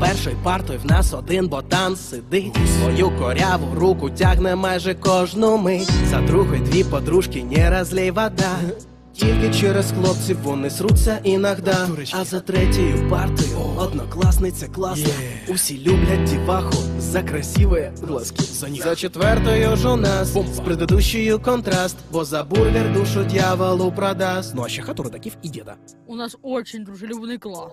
першою партою в нас один ботан сидить. Свою коряву руку тягне майже кожну мить. За другою дві подружки не розлей вода. Тільки через хлопців вони сруться іногда. А за третьою партою однокласниця класна. Усі люблять діваху за красиві глазки. За, них. за четвертою ж у нас з предыдущою контраст, бо за бургер душу дьяволу продаст. Ну а ще хату родаків і діда. У нас очень дружелюбний клас.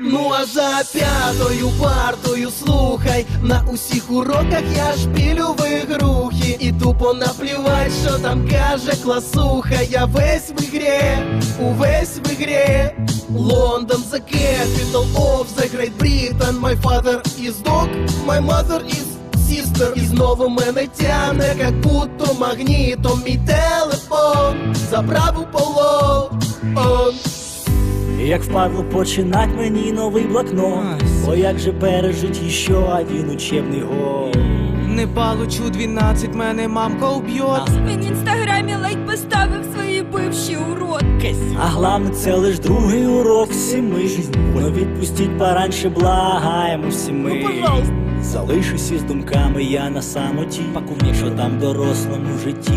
Ну а за п'ятою партою слухай, на усіх уроках я шпілю в ігрухи І тупо наплівать, що там каже класуха Я весь в ігрі, увесь в ігрі Лондон the capital of the Great Britain. My father is dog, my mother is sister. І знову мене тягне, як будто магнітом Мій телефон. Забрав у полон. І Як впадло починать мені новий блокнот? О, як же пережить ще один учебний год Не получу 12, мене мамка уб'єт. Він в інстаграмі лайк поставив своїй бившій урод. А главне, це лиш другий урок всі ми Ну відпустіть пораньше, благаємо всі ми Залишусь із думками я на самоті. Що там дорослому житті.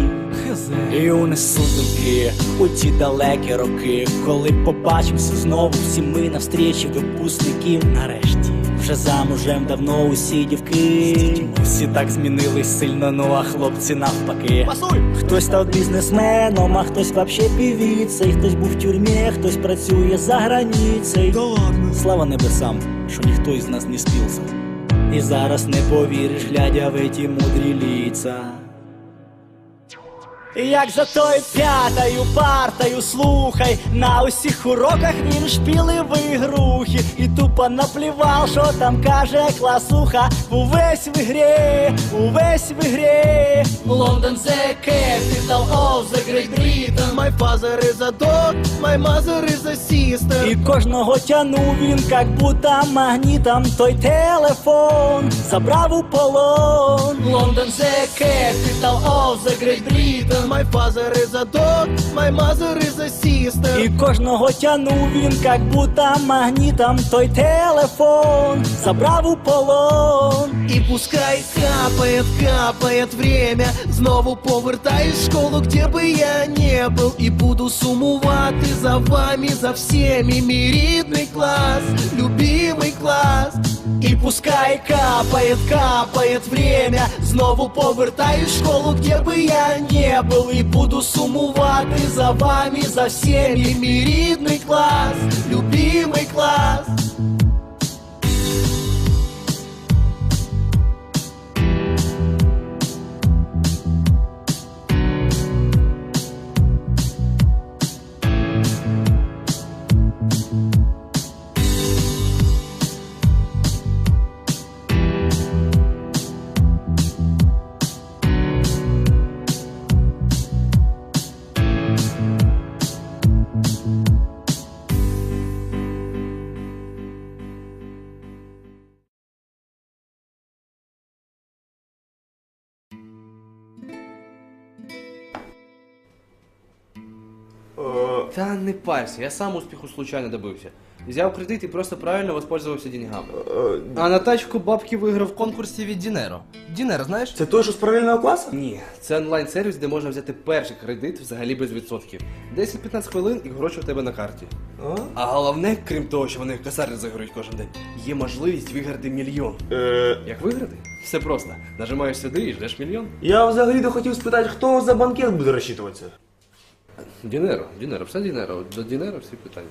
І унесу думки у ті далекі роки. Коли побачимося знову всі ми на встречі випускників. Нарешті вже замужем давно усі дівки. Всі так змінились сильно, ну а хлопці навпаки. Хтось став бізнесменом, а хтось вообще півіцей. Хтось був в тюрмі, хтось працює за границею Слава небесам, що ніхто із нас не спілся. І зараз не повіриш, глядя в эти мудрі ліца як за тою п'ятою партою слухай, на усіх уроках він шпілив ігрухи І тупо наплівав, що там каже класуха. Увесь в ігрі, увесь в ігрі Лондон the capital of the Great Britain. My father is a dog, my mother is a sister. І кожного тянув він, как будто магнітом той телефон Забрав у полон. Лондон the Great Britain My father is a dog, my mother is a sister І кожного тянув він, как будто магнітом той телефон Забрав у полон И пускай капает, капает время Знову повертаюсь в школу, где бы я не был І буду сумувати за вами, за всеми Мій рідний клас, любимый клас І пускай капает, капает время Знову повертаюсь в школу, где бы я не был и буду сумувати за вами, за всеми Мій Та не парься, я сам успіху случайно добився. Взяв кредит і просто правильно воспользовався деньгами. А на тачку бабки виграв в конкурсі від Дінеро. Дінеро, знаєш? Це той, що з паралельного класу? Ні, це онлайн-сервіс, де можна взяти перший кредит взагалі без відсотків. 10-15 хвилин і гроші в тебе на карті. А? А головне, крім того, що вони касарі заграють кожен день, є можливість виграти мільйон. Е, Як виграти? Все просто. Нажимаєш сюди і ждеш мільйон. я взагалі-то хотів спитати, хто за банкет буде розчитуватися? Дінеро, Дінеро, все Дінеро. До Дінеро всі питання.